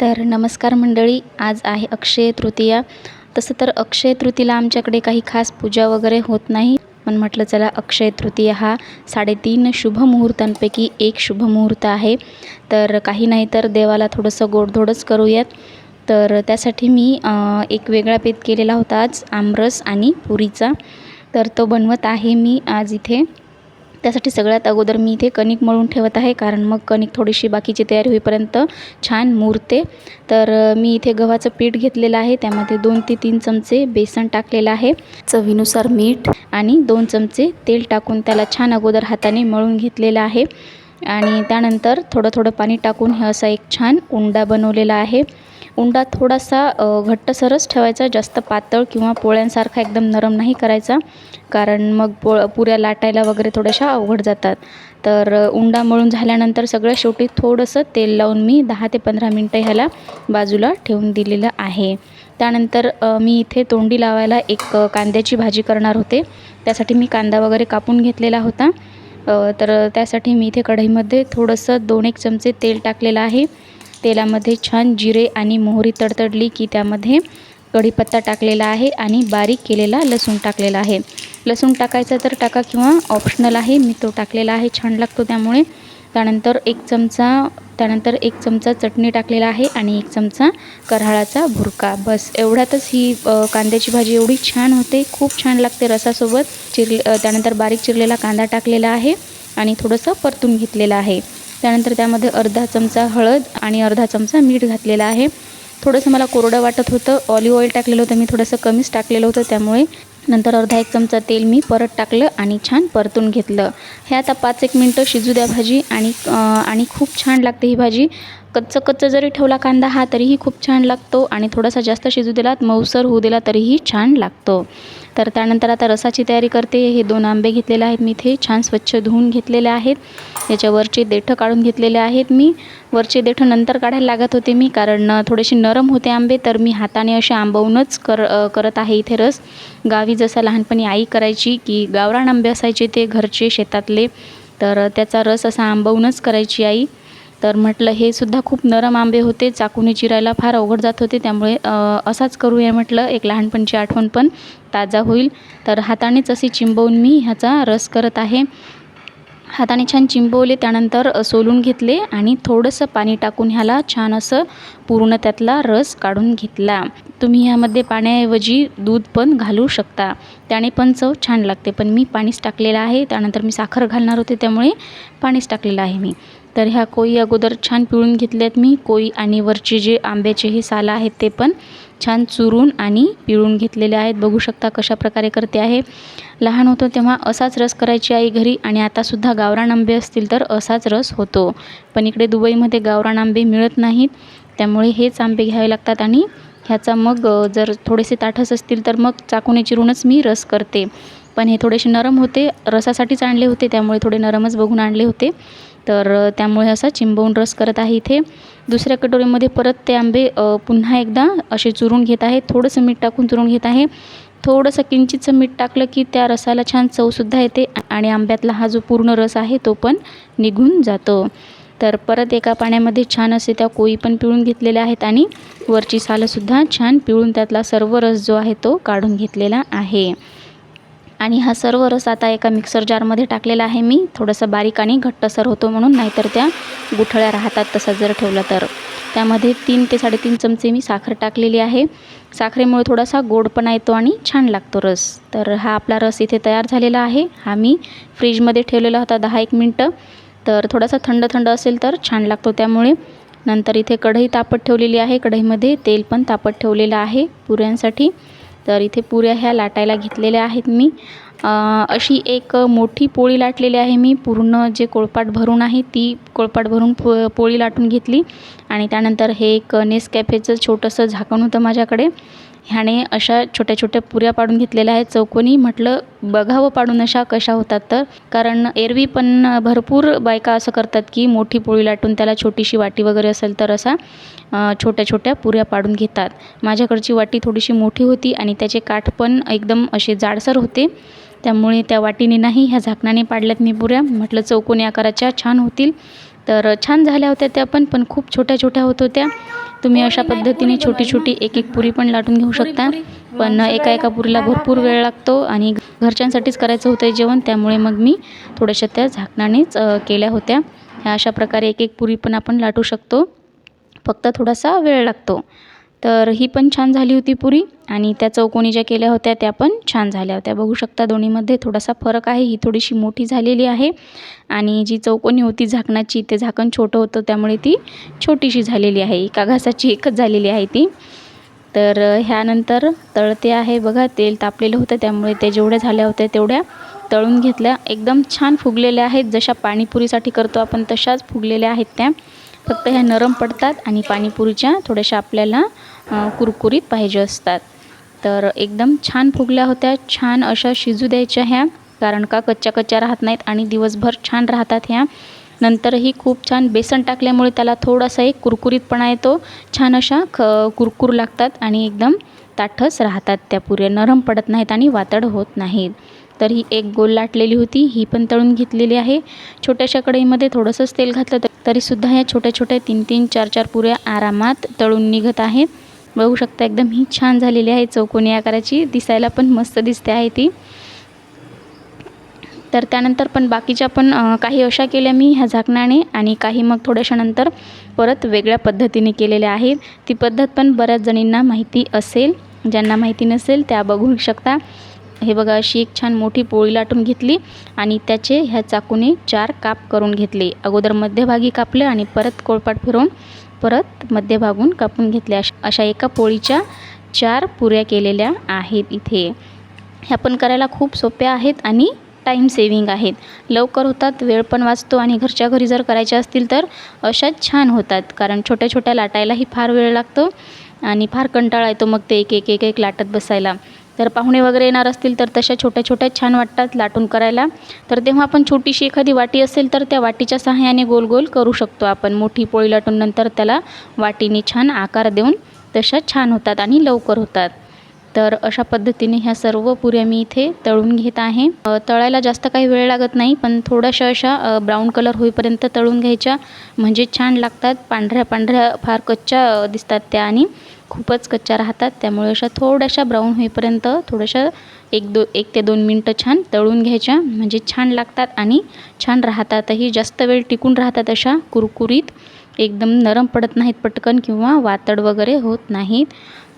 तर नमस्कार मंडळी आज आहे अक्षय तृतीया. तसं तर अक्षय तृतीला आमच्याकडे काही खास पूजा वगैरे होत नाही. पण म्हटलं चला अक्षय तृतीया हा साडेतीन शुभ मुहूर्तांपैकी एक शुभ मुहूर्त आहे. तर काही नाही तर देवाला थोडंसं गोडधोडच करूयात. तर त्यासाठी मी एक वेगळा पेत केलेला होता आज आमरस आणि पुरीचा. तर तो बनवत आहे मी आज इथे. त्यासाठी सगळ्यात अगोदर मी इथे कणिक मळून ठेवत आहे कारण मग कणिक थोडीशी बाकीची तयारी होईपर्यंत छान मुरते. तर मी इथे गव्हाचं पीठ घेतलेलं आहे त्यामध्ये दोन ते तीन चमचे बेसन टाकलेलं आहे चवीनुसार मीठ आणि दोन चमचे तेल टाकून त्याला छान अगोदर हाताने मळून घेतलेलं आहे. आणि त्यानंतर थोडं थोडं पाणी टाकून हे असा एक छान उंडा बनवलेला आहे. उंडा थोडासा घट्टसरच ठेवायचा जास्त पातळ किंवा पोळ्यांसारखा एकदम नरम नाही करायचा. कारण मग पो पुऱ्या लाटायला वगैरे थोड्याशा अवघड जातात. तर उंडा मळून झाल्यानंतर सगळ्या शेवटी थोडंसं तेल लावून मी दहा ते पंधरा मिनटं ह्याला बाजूला ठेवून दिलेलं आहे. त्यानंतर मी इथे तोंडी लावायला एक कांद्याची भाजी करणार होते. त्यासाठी मी कांदा वगैरे कापून घेतलेला होता. तर त्यासाठी मी इथे कढईमध्ये थोडंसं दोन एक चमचे तेल टाकलेलं आहे. तेलामध्ये छान जिरे आणि मोहरी तडतडली की त्यामध्ये कढीपत्ता टाकलेला आहे आणि बारीक केलेला लसूण टाकलेला आहे. लसूण टाकायचा तर टाका किंवा ऑप्शनल आहे. मी तो टाकलेला आहे छान लागतो त्यामुळे. त्यानंतर एक चमचा त्यानंतर एक चमचा चटणी टाकलेला आहे आणि एक चमचा कराळाचा भुरका बस एवढ्यातच ही कांद्याची भाजी एवढी छान होते. खूप छान लागते रसासोबत. चिर त्यानंतर बारीक चिरलेला कांदा टाकलेला आहे आणि थोडंसं परतून घेतलेलं आहे. त्यानंतर त्यामध्ये अर्धा चमचा हळद आणि अर्धा चमचा मीठ घातलेला आहे. थोडंसं मला कोरडं वाटत होतं. ऑलिव्ह ऑइल टाकलेलं होतं. मी थोडंसं कमीच टाकलेलं होतं त्यामुळे. नंतर अर्धा एक चमचा तेल मी परत टाकलं आणि छान परतून घेतलं. हे आता पाच एक मिनटं शिजू द्या भाजी आणि आणि खूप छान लागते ही भाजी. कच्चं कच्चं जरी ठेवला कांदा हा तरीही खूप छान लागतो आणि थोडासा जास्त शिजू दिला मऊसर होऊ दिला तरीही छान लागतो. तर त्यानंतर आता रसाची तयारी करते. हे दोन आंबे घेतलेले आहेत मी इथे. छान स्वच्छ धुवून घेतलेले आहेत. याच्यावरचे देठं काढून घेतलेले आहेत मी. वरचे देठं नंतर काढायला लागत होते मी कारण थोडेसे नरम होते आंबे तर मी हाताने असे आंबवूनच कर करत आहे इथे रस. गावी जसं लहानपणी आई करायची की गावरान आंबे असायचे ते घरचे शेतातले तर त्याचा रस असा आंबवूनच करायची आई. तर म्हटलं हे सुद्धा खूप नरम आंबे होते चाकूने चिरायला फार अवघड जात होते त्यामुळे असाच करूया म्हटलं. एक लहानपणची आठवण पण ताजा होईल. तर हातानेच अशी चिंबवून मी ह्याचा रस करत आहे. हाताने छान चिंबवले त्यानंतर सोलून घेतले आणि थोडंसं पाणी टाकून ह्याला छान असं पूर्ण त्यातला रस काढून घेतला. तुम्ही ह्यामध्ये पाण्याऐवजी दूध पण घालू शकता. त्याने पण चव छान लागते. पण मी पाणीच टाकलेलं आहे. त्यानंतर मी साखर घालणार होते त्यामुळे पाणीच टाकलेलं आहे मी. तर ह्या कोई अगोदर छान पिळून घेतल्यात मी. कोई आणि वरचे जे आंब्याचे हे सालं आहेत ते पण छान चुरून आणि पिळून घेतलेले आहेत. बघू शकता कशा प्रकारे करते आहे. लहान होतो तेव्हा असाच रस करायची आई घरी आणि आतासुद्धा गावरान आंबे असतील तर असाच रस होतो. पण इकडे दुबईमध्ये गावरान आंबे मिळत नाहीत. त्यामुळे हेच आंबे घ्यावे लागतात आणि ह्याचा मग जर थोडेसे ताठस असतील तर मग चाकूने चिरूनच मी रस करते. पण हे थोडेसे नरम होते. रसासाठीच आणले होते. त्यामुळे थोडे नरमच बघून आणले होते. तर त्यामुळे असा चिंबवून रस करत आहे इथे. दुसऱ्या कटोरीमध्ये परत ते आंबे पुन्हा एकदा असे चुरून घेत आहे. थोडंसं मीठ टाकून चुरून घेत आहे. थोडंसं किंचितचं मीठ टाकलं की त्या रसाला छान चवसुद्धा येते आणि आंब्यातला हा जो पूर्ण रस आहे तो पण निघून जातो. तर परत एका पाण्यामध्ये छान असे त्या कोई पण पिळून घेतलेल्या आहेत आणि वरची सालंसुद्धा छान पिळून त्यातला सर्व रस जो आहे तो काढून घेतलेला आहे. आणि हा सर्व रस आता एका मिक्सर जारमध्ये टाकलेला आहे मी. थोडंसं बारीक आणि घट्टसर होतो म्हणून नाहीतर त्या गुठळ्या राहतात तसा जर ठेवला तर. त्यामध्ये तीन ते साडेतीन चमचे मी साखर टाकलेली आहे. साखरेमुळे थोडासा गोडपणा येतो आणि छान लागतो रस. तर हा आपला रस इथे तयार झालेला आहे. हा मी फ्रीजमध्ये ठेवलेला होता दहा एक मिनटं. तर थोडासा थंड थंड असेल तर छान लागतो त्यामुळे. नंतर इथे कढई तापत ठेवलेली आहे. कढईमध्ये तेल पण तापत ठेवलेलं आहे पुऱ्यांसाठी. तर इथे पुऱ्या ह्या लाटायला घेतलेल्या आहेत मी. अशी एक मोठी पोळी लाटलेली आहे मी. पूर्ण जे कोळपाट भरून आहे ती कोळपाट भरून पो पोळी लाटून घेतली. आणि त्यानंतर हे एक नेसकॅफेचं छोटंसं झाकण होतं माझ्याकडे. ह्याने अशा छोट्या छोट्या पुऱ्या पाडून घेतलेल्या आहेत. चौकोनी म्हटलं बघावं पाडून अशा कशा होतात तर. कारण एरवी पण भरपूर बायका असं करतात की मोठी पोळी लाटून त्याला छोटीशी वाटी वगैरे असेल तर असा छोट्या छोट्या पुऱ्या पाडून घेतात. माझ्याकडची वाटी थोडीशी मोठी होती आणि त्याचे काठ पण एकदम असे जाडसर होते. त्यामुळे त्या वाटीने नाही ह्या झाकणाने पाडल्यात मी पुऱ्या. म्हटलं चौकोनी आकाराच्या छान होतील. तर छान झाल्या होत्या त्या पण पण खूप छोट्या छोट्या होत होत्या. तुम्ही अशा पद्धतीने छोटी छोटी एक एक पुरी पण लाटून घेऊ शकता. पण एका एका पुरीला भरपूर वेळ लागतो आणि घरच्यांसाठीच करायचं होतं जेवण त्यामुळे मग मी थोड्याशा त्या झाकणानेच केल्या होत्या. ह्या अशा प्रकारे एक एक पुरी पण आपण लाटू शकतो. फक्त थोडासा वेळ लागतो. तर ही पण छान झाली होती पुरी आणि त्या चौकोनी ज्या केल्या होत्या त्या पण छान झाल्या होत्या. बघू शकता दोन्हीमध्ये थोडासा फरक आहे. ही थोडीशी मोठी झालेली आहे आणि जी चौकोनी होती झाकणाची ते झाकण छोटं होतं त्यामुळे ती छोटीशी झालेली आहे. एका घासाची एकच झालेली आहे ती. तर ह्यानंतर तळते आहे बघा तेल तापलेलं होतं त्यामुळे ते जेवढ्या झाल्या होत्या तेवढ्या तळून घेतल्या. एकदम छान फुगलेल्या आहेत. जशा पाणीपुरीसाठी करतो आपण तशाच फुगलेल्या आहेत त्या. फक्त ह्या नरम पडतात आणि पाणीपुरीच्या थोड्याशा आपल्याला कुरकुरीत पाहिजे असतात. तर एकदम छान फुगल्या होत्या छान अशा शिजू द्यायच्या ह्या कारण का कच्च्या कच्च्या राहत नाहीत आणि दिवसभर छान राहतात ह्या. नंतरही खूप छान बेसन टाकल्यामुळे त्याला थोडासा एक कुरकुरीतपणा येतो छान अशा ख कुरकुर लागतात आणि एकदम ताठच राहतात त्या पुऱ्या नरम पडत नाहीत आणि वातड होत नाहीत. तर ही एक गोल लाटलेली होती. ही पण तळून घेतलेली आहे. छोट्याशा कढईमध्ये थोडंसंच तेल घातलं तर तरीसुद्धा ह्या छोट्या छोट्या तीन तीन चार चार पुऱ्या आरामात तळून निघत आहेत. बघू शकता एकदम ही छान झालेली आहे चौकोनी आकाराची. दिसायला पण मस्त दिसते आहे ती. तर त्यानंतर पण बाकीच्या पण काही अशा केल्या मी ह्या झाकणाने आणि काही मग थोड्याशा नंतर परत वेगळ्या पद्धतीने केलेल्या आहेत. ती पद्धत पण बऱ्याच जणींना माहिती असेल. ज्यांना माहिती नसेल त्या बघू शकता. हे बघा अशी एक छान मोठी पोळी लाटून घेतली आणि त्याचे ह्या चाकूने चार काप करून घेतले. अगोदर मध्यभागी कापले आणि परत कोळपाट फिरवून परत मध्यभागून कापून घेतले. अश अशा एका पोळीच्या चार पुऱ्या केलेल्या आहेत इथे. ह्या पण करायला खूप सोप्या आहेत आणि टाईम सेविंग आहेत. लवकर होतात वेळ पण वाचतो आणि घरच्या घरी जर करायच्या असतील तर अशाच छान होतात. कारण छोट्या छोट्या लाटायलाही फार वेळ लागतो आणि फार कंटाळा येतो मग ते एक एक एक एक लाटत बसायला. तर पाहुणे वगैरे येणार असतील तर तशा छोट्या छोट्या छान वाटतात लाटून करायला. तर तेव्हा आपण छोटीशी एखादी वाटी असेल तर त्या वाटीच्या सहाय्याने गोल गोल करू शकतो आपण. मोठी पोळी लाटून नंतर त्याला वाटीने छान आकार देऊन तशा छान होतात आणि लवकर होतात. तर अशा पद्धतीने ह्या सर्व पुऱ्या मी इथे तळून घेत आहे. तळायला जास्त काही वेळ लागत नाही पण थोड्याशा अशा ब्राऊन कलर होईपर्यंत तळून घ्यायच्या. म्हणजे छान लागतात. पांढऱ्या पांढऱ्या फार कच्च्या दिसतात त्या आणि खूपच कच्च्या राहतात. त्यामुळे अशा थोड्याशा ब्राऊन होईपर्यंत थोड्याशा एक दो एक ते दोन मिनटं छान तळून घ्यायच्या. म्हणजे छान लागतात आणि छान राहतातही. जास्त वेळ टिकून राहतात अशा कुरकुरीत. एकदम नरम पडत नाहीत पटकन किंवा वातड वगैरे होत नाहीत.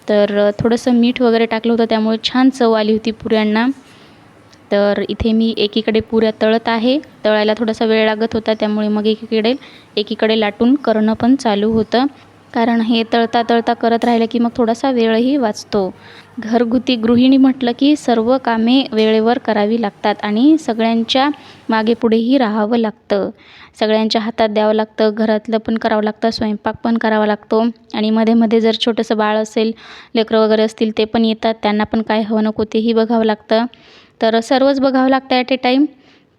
तर थोडंसं मीठ वगैरे टाकलं होतं. त्यामुळे छान चव आली होती पुऱ्यांना. तर इथे मी एकीकडे पुऱ्या तळत आहे. तळायला थोडासा वेळ लागत होता. त्यामुळे मग एकीकडे एकीकडे लाटून करणं पण चालू होतं. कारण हे तळता तळता करत राहिलं की मग थोडासा वेळही वाचतो. घरगुती गृहिणी म्हटलं की सर्व कामे वेळेवर करावी लागतात आणि सगळ्यांच्या मागे पुढेही राहावं लागतं. सगळ्यांच्या हातात द्यावं लागतं घरातलं पण करावं लागतं स्वयंपाक पण करावा लागतो आणि मध्ये मध्ये जर छोटंसं बाळ असेल लेकरं वगैरे असतील ते पण येतात त्यांना पण काय हवं नको तेही बघावं लागतं. तर सर्वच बघावं लागतं ॲट ए टाईम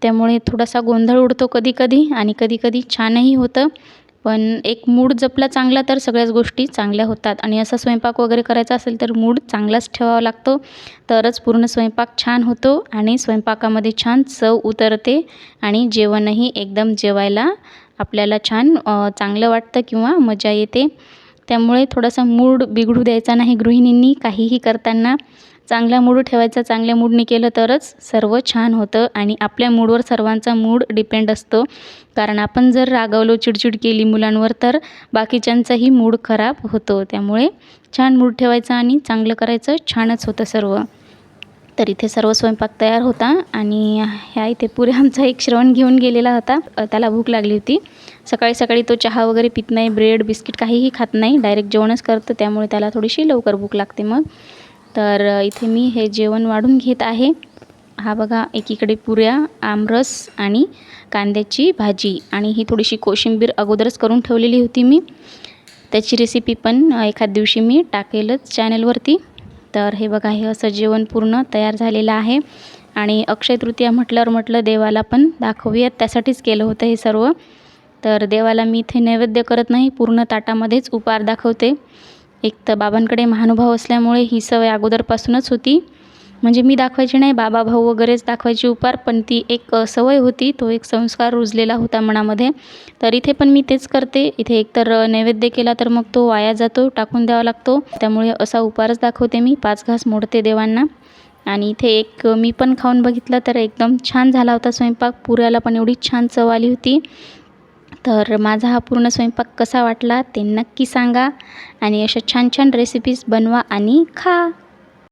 त्यामुळे थोडासा गोंधळ उडतो कधी कधी आणि कधी कधी छानही होतं. पण एक मूड जपला चांगला तर सगळ्याच गोष्टी चांगल्या होतात. आणि असा स्वयंपाक वगैरे करायचा असेल तर मूड चांगलाच ठेवावा लागतो. तरच पूर्ण स्वयंपाक छान होतो आणि स्वयंपाकामध्ये छान चव उतरते आणि जेवणही एकदम जेवायला आपल्याला छान चांगलं वाटतं किंवा मजा येते. त्यामुळे थोडासा मूड बिघडू द्यायचा नाही. गृहिणींनी काहीही करताना चांगला मूड ठेवायचा चांगल्या मूडने केलं तरच सर्व छान होतं आणि आपल्या मूडवर सर्वांचा मूड डिपेंड असतो. कारण आपण जर रागावलो चिडचिड केली मुलांवर तर बाकीच्यांचाही मूड खराब होतो. त्यामुळे छान मूड ठेवायचा आणि चांगलं करायचं छानच होतं सर्व. तर इथे सर्व स्वयंपाक तयार होता आणि ह्या इथे पुरे आमचा एक श्रवण घेऊन गेलेला होता. त्याला भूक लागली होती. सकाळी सकाळी तो चहा वगैरे पित नाही ब्रेड बिस्किट काहीही खात नाही. डायरेक्ट जेवणच करतं त्यामुळे त्याला थोडीशी लवकर भूक लागते मग. तर इथे मी हे जेवण वाढून घेत आहे. हा बघा एकीकडे पुऱ्या आमरस आणि कांद्याची भाजी. आणि ही थोडीशी कोशिंबीर अगोदरच करून ठेवलेली होती मी. त्याची रेसिपी पण एखाद दिवशी मी टाकेलच चॅनलवरती तर हे बघा हे असं जेवण पूर्ण तयार झालेलं आहे. आणि अक्षय तृतीया म्हटल्यावर म्हटलं देवाला पण दाखवूयात. त्यासाठीच केलं होतं हे सर्व. तर देवाला मी इथे नैवेद्य करत नाही पूर्ण ताटामध्येच उपार दाखवते. एक तर बाबांकडे महानुभाव असल्यामुळे ही सवय अगोदरपासूनच होती. म्हणजे मी दाखवायची नाही बाबा भाऊ वगैरेच दाखवायची उपहार पण ती एक सवय होती तो एक संस्कार रुजलेला होता मनामध्ये. तर इथे पण मी तेच करते. इथे एकतर नैवेद्य केला तर मग तो वाया जातो टाकून द्यावा लागतो. त्यामुळे असा उपहारच दाखवते मी पाच घास मोडते देवांना. आणि इथे एक मी पण खाऊन बघितलं तर एकदम छान झाला होता स्वयंपाक पुऱ्याला पण एवढी छान चव आली होती. तर माझा हा पूर्ण स्वयंपाक कसा वाटला ते नक्की सांगा. आणि अशा छान छान रेसिपीज बनवा आणि खा.